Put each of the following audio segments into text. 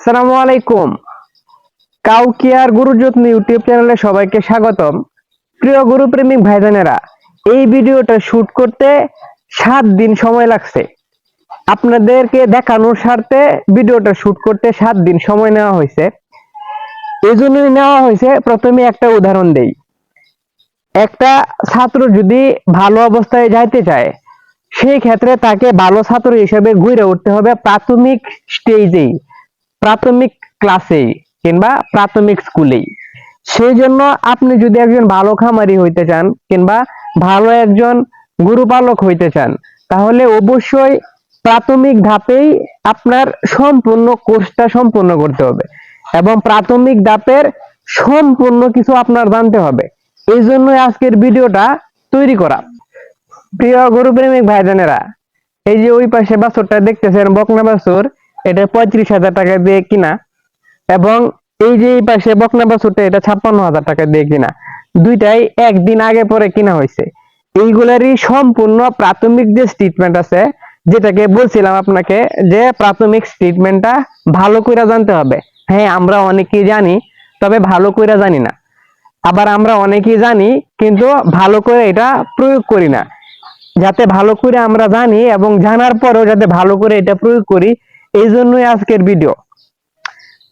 সালামু আলাইকুম। Cow care গুরু যত্ন ইউটিউব চ্যানেলে সবাইকে স্বাগতম। প্রিয় গুরু প্রেমিক ভাইজানেরা, এই ভিডিওটা শুট করতে সাত দিন সময় লাগছে। আপনাদেরকে দেখানোর স্বার্থে ভিডিওটা শুট করতে সাত দিন সময় নেওয়া হয়েছে। এই জন্যই নেওয়া হয়েছে, প্রথমে একটা উদাহরণ দেই। একটা ছাত্র যদি ভালো অবস্থায় যাইতে চায়, সেই ক্ষেত্রে তাকে ভালো ছাত্র হিসেবে ঘুরে উঠতে হবে প্রাথমিক স্টেজেই। প্রাথমিক ক্লাসেই কিংবা প্রাথমিক স্কুলেই সেই জন্য আপনি যদি একজন ভালো খামারি হইতে চান কিংবা ভালো একজন গুরুপালক হইতে চান, তাহলে অবশ্যই প্রাথমিক ধাপেই আপনার সম্পূর্ণ কোর্সটা সম্পূর্ণ করতে হবে এবং প্রাথমিক ধাপের সম্পূর্ণ কিছু আপনার জানতে হবে। এই জন্যই আজকের ভিডিওটা তৈরি করা। প্রিয় গরুপ্রেমিক ভাইজানেরা, এই যে ওই পাশে বাছুরটা দেখতেছেন, বকনা বাছুর এটা পঁয়ত্রিশ হাজার টাকা দিয়ে কিনা। এবং এই যে পাশে বকনা বাছুরটা, এটা ছাপ্পান্ন হাজার টাকা দিয়ে কিনা। দুইটাই একদিন আগে পরে কিনা হয়েছে। এইগুলারই সম্পূর্ণ প্রাথমিক যে ট্রিটমেন্ট আছে, যেটাকে বলছিলাম আপনাকে যে প্রাথমিক ট্রিটমেন্টটা ভালো করে জানতে হবে। হ্যাঁ আমরা অনেকেই জানি, তবে ভালো করে জানি না। আবার আমরা অনেকেই জানি, কিন্তু ভালো করে এটা প্রয়োগ করি না। যাতে ভালো করে আমরা জানি এবং জানার পরেও যাতে ভালো করে এটা প্রয়োগ করি এই জন্যই আজকের ভিডিও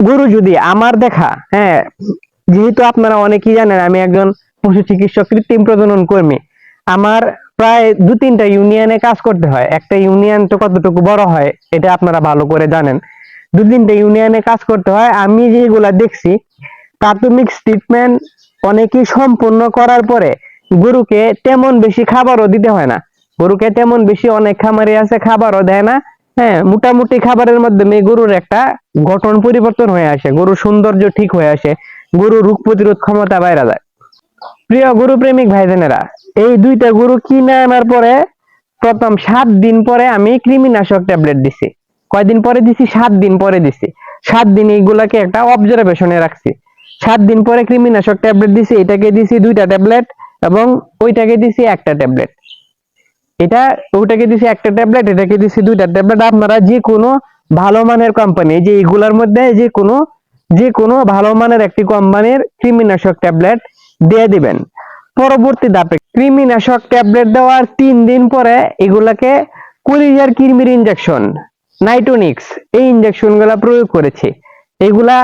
গুরু যদি আমার দেখা হ্যাঁ যেহেতু আপনারা অনেকেই জানেন, আমি একজন পশু চিকিৎসক, কৃত্রিম প্রজনন কর্মী। আমার প্রায় দু তিনটা ইউনিয়নে কাজ করতে হয়। একটা ইউনিয়ন তো কতটুকু বড় হয়, এটা আপনারা ভালো করে জানেন। দু তিনটা ইউনিয়নে কাজ করতে হয়। আমি যেগুলা দেখছি, প্রাথমিক ট্রিটমেন্ট অনেকেই সম্পূর্ণ করার পরে গরুকে তেমন বেশি খাবারও দিতে হয় না। গরুকে তেমন বেশি অনেক খামারে আছে, খাবারও দেয় না। হ্যাঁ মোটামুটি খাবারের মাধ্যমে গরুর একটা গঠন পরিবর্তন হয়ে আসে, গরুর সৌন্দর্য ঠিক হয়ে আসে গরু রোগ প্রতিরোধ ক্ষমতা বাইরা যায়। প্রিয় গরু প্রেমিক ভাইজানেরা, এই দুইটা গরু কিনে আনার পরে প্রথম সাত দিন পরে আমি কৃমিনাশক ট্যাবলেট দিছি। কয়দিন পরে দিছি? সাত দিন পরে দিছি। সাত দিন এইগুলাকে একটা অবজারভেশনে রাখছি। সাত দিন পরে কৃমিনাশক ট্যাবলেট দিছি, এটাকে দিছি দুইটা ট্যাবলেট এবং ওইটাকে দিছি একটা ট্যাবলেট। এটা ওটাকে দিছি একটা ট্যাবলেট, এটাকে দিছি দুইটা ট্যাবলেট। আপনারা যে কোনো ভালো মানের কোম্পানি যে এগুলার মধ্যে যে কোনো যে কোনো ভালো মানের একটি কোম্পানির কৃমিনাশক ট্যাবলেট দিয়ে দিবেন। পরবর্তী ধাপে কৃমিনাশক ট্যাবলেট দেওয়ার তিন দিন পরে এগুলাকে কুলিজার কৃমির ইনজেকশন নাইটোনিক্স এই ইনজেকশনগুলা প্রয়োগ করেছি। এগুলা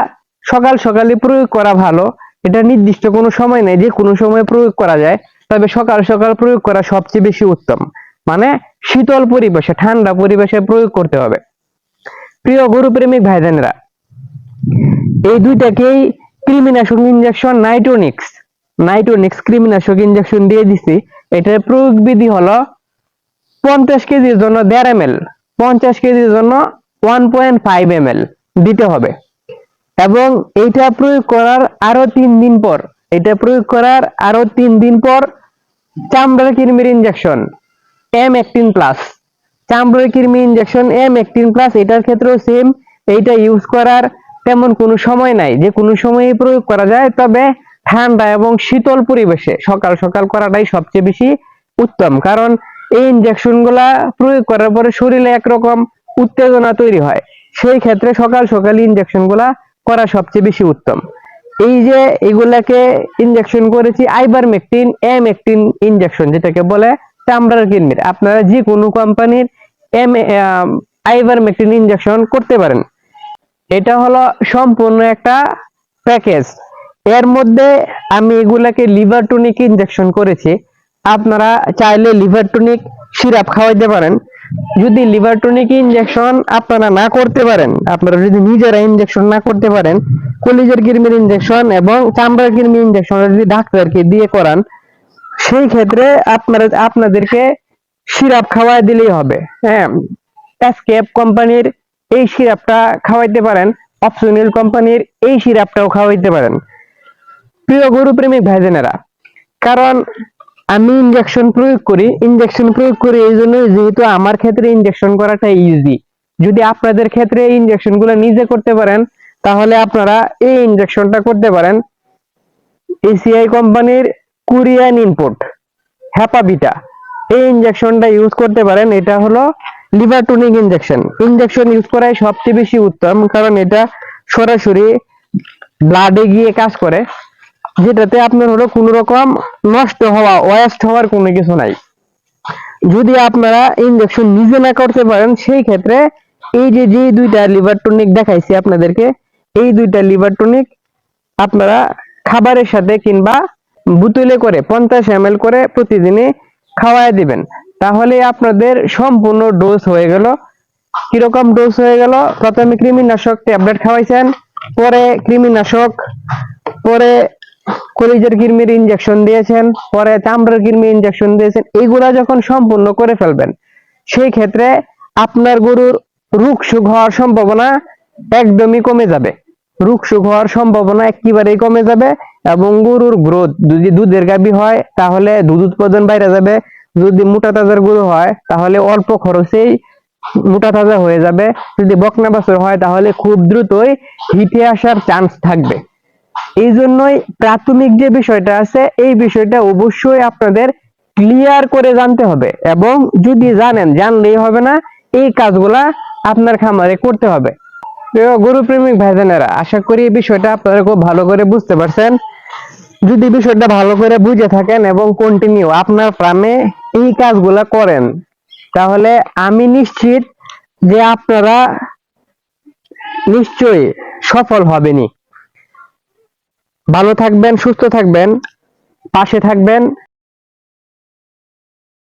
সকাল সকালে প্রয়োগ করা ভালো। এটা নির্দিষ্ট কোনো সময় নেই যে কোনো সময় প্রয়োগ করা যায়। তবে সকাল সকাল প্রয়োগ করা সবচেয়ে বেশি উত্তম। মানে শীতল পরিবেশে, ঠান্ডা পরিবেশে প্রয়োগ করতে হবে। প্রিয় গরু প্রেমিক ভাইজানেরা, এই দুইটাকেই কৃমিনাশক ইঞ্জেকশন নাইট্রোনিক্স নাইট্রোনিক্স কৃমিনাশক ইঞ্জেকশন দিয়ে দিছি। এটার প্রয়োগ বিধি হলো পঞ্চাশ কেজির জন্য দেড় এম এল, পঞ্চাশ কেজির জন্য one point five M L দিতে হবে। এবং এইটা প্রয়োগ করার আরও তিন দিন পর এটা প্রয়োগ করার আরও তিন দিন পর চামড়ার কৃমির ইনজেকশন এম একটিন প্লাস চামড়ার কৃমি ইনজেকশন এম একটিন প্লাস এটার ক্ষেত্রেও সেম এইটা ইউজ করার তেমন কোনো সময় নাই। যে কোনো সময়ই প্রয়োগ করা যায়, তবে ঠান্ডা এবং শীতল পরিবেশে সকাল সকাল করাটাই সবচেয়ে বেশি উত্তম। কারণ এই ইনজেকশনগুলা প্রয়োগ করার পরে শরীরে একরকম উত্তেজনা তৈরি হয়। সেই ক্ষেত্রে সকাল সকাল ইনজেকশনগুলা করা সবচেয়ে বেশি উত্তম। এই যে এগুলাকে ইনজেকশন করেছি আইবারমেকটিন এম একটিন ইনজেকশন যেটাকে বলে চামড়ার কিডনির। আপনারা যে কোনো কোম্পানির এম আইবারমেকটিন ইনজেকশন করতে পারেন। এটা হলো সম্পূর্ণ একটা প্যাকেজ। এর মধ্যে আমি এগুলাকে লিভার টনিক ইনজেকশন করেছি। আপনারা চাইলে লিভার টনিক সিরাপ খাওয়াইতে পারেন। যদি লিভার টনিক ইনজেকশন আপনারা না করতে পারেন, আপনারা যদি নিজেরা ইনজেকশন না করতে পারেন, কলিজের কৃমির ইনজেকশন এবং চামড়ার কৃমির ইনজেকশন যদি ডাক্তারকে দিয়ে করান সেই ক্ষেত্রে আপনারা, আপনাদেরকে সিরাপ খাওয়াই দিলেই হবে। হ্যাঁ এসকেপ কোম্পানির এই সিরাপটা খাওয়াইতে পারেন অপশনাল কোম্পানির এই সিরাপটাও খাওয়াইতে পারেন। প্রিয় গরু প্রেমিক ভাইজেনেরা, কারণ আমি ইনজেকশন প্রয়োগ করি ইনজেকশন প্রয়োগ করি এই জন্য যেহেতু আমার ক্ষেত্রে ইনজেকশন করাটা ইজি যদি আপনাদের ক্ষেত্রে এই ইনজেকশনগুলো নিজে করতে পারেন, তাহলে আপনারা এই ইনজেকশনটা করতে পারেন। এসিআই কোম্পানির কোরিয়ান ইনপুট হ্যাপাবিটা এই ইনজেকশনটা ইউজ করতে পারেন, এটা হলো liver tonic injection injection use করাই সবচেয়ে বেশি উত্তম, কারণ এটা সরাসরি ব্লাডে গিয়ে কাজ করে, যেটাতে আপনার হলো কোনো রকম নষ্ট হওয়া ওয়েস্ট হওয়ার কোনো কিছু নাই। যদি আপনারা ইনজেকশন নিজে না করতে পারেন, সেই ক্ষেত্রে এই যে যে দুইটা লিভার টনিক দেখাইছি আপনাদেরকে, এই দুইটা লিভার টনিক আপনারা খাবারের সাথে কিংবা বোতলে করে পঞ্চাশ এম করে প্রতিদিনই খাওয়ায় দিবেন। তাহলে আপনাদের সম্পূর্ণ ডোজ হয়ে গেল। কীরকম ডোজ হয়ে গেল? প্রথমে কৃমিনাশক ট্যাবলেট খাওয়াইছেন, পরে কৃমিনাশক, পরে কলিজের কৃমির ইনজেকশন দিয়েছেন, পরে চামড়ার কৃমি ইনজেকশন দিয়েছেন, এইগুলা যখন সম্পূর্ণ করে ফেলবেন, সেই ক্ষেত্রে আপনার গরুর রোগ সুখ হওয়ার সম্ভাবনা একদমই কমে যাবে। সুখ হওয়ার সম্ভাবনা একেবারেই কমে যাবে এবং গরুর গ্রোথ যদি দুধের গাবি হয়, তাহলে দুধ উৎপাদন বাইরে যাবে। যদি মোটা তাজার গরু হয়, তাহলে অল্প খরচেই মোটা তাজা হয়ে যাবে। যদি বকনা বাছুর হয়, তাহলে খুব দ্রুতই হিটে আসার চান্স থাকবে। এই জন্যই প্রাথমিক যে বিষয়টা আছে, এই বিষয়টা অবশ্যই আপনাদের ক্লিয়ার করে জানতে হবে এবং যদি জানেন, জানলেই হবে না, এই কাজগুলা আপনার খামারে করতে হবে। গরু প্রেমিক ভাইজানেরা, আশা করি এই বিষয়টা আপনারা খুব ভালো করে বুঝতে পারছেন। যদি বিষয়টা ভালো করে বুঝে থাকেন এবং কন্টিনিউ আপনার ফার্মে এই কাজগুলা করেন, তাহলে আমি নিশ্চিত যে আপনারা নিশ্চয়ই সফল হবেনই। ভালো থাকবেন, সুস্থ থাকবেন, পাশে থাকবেন।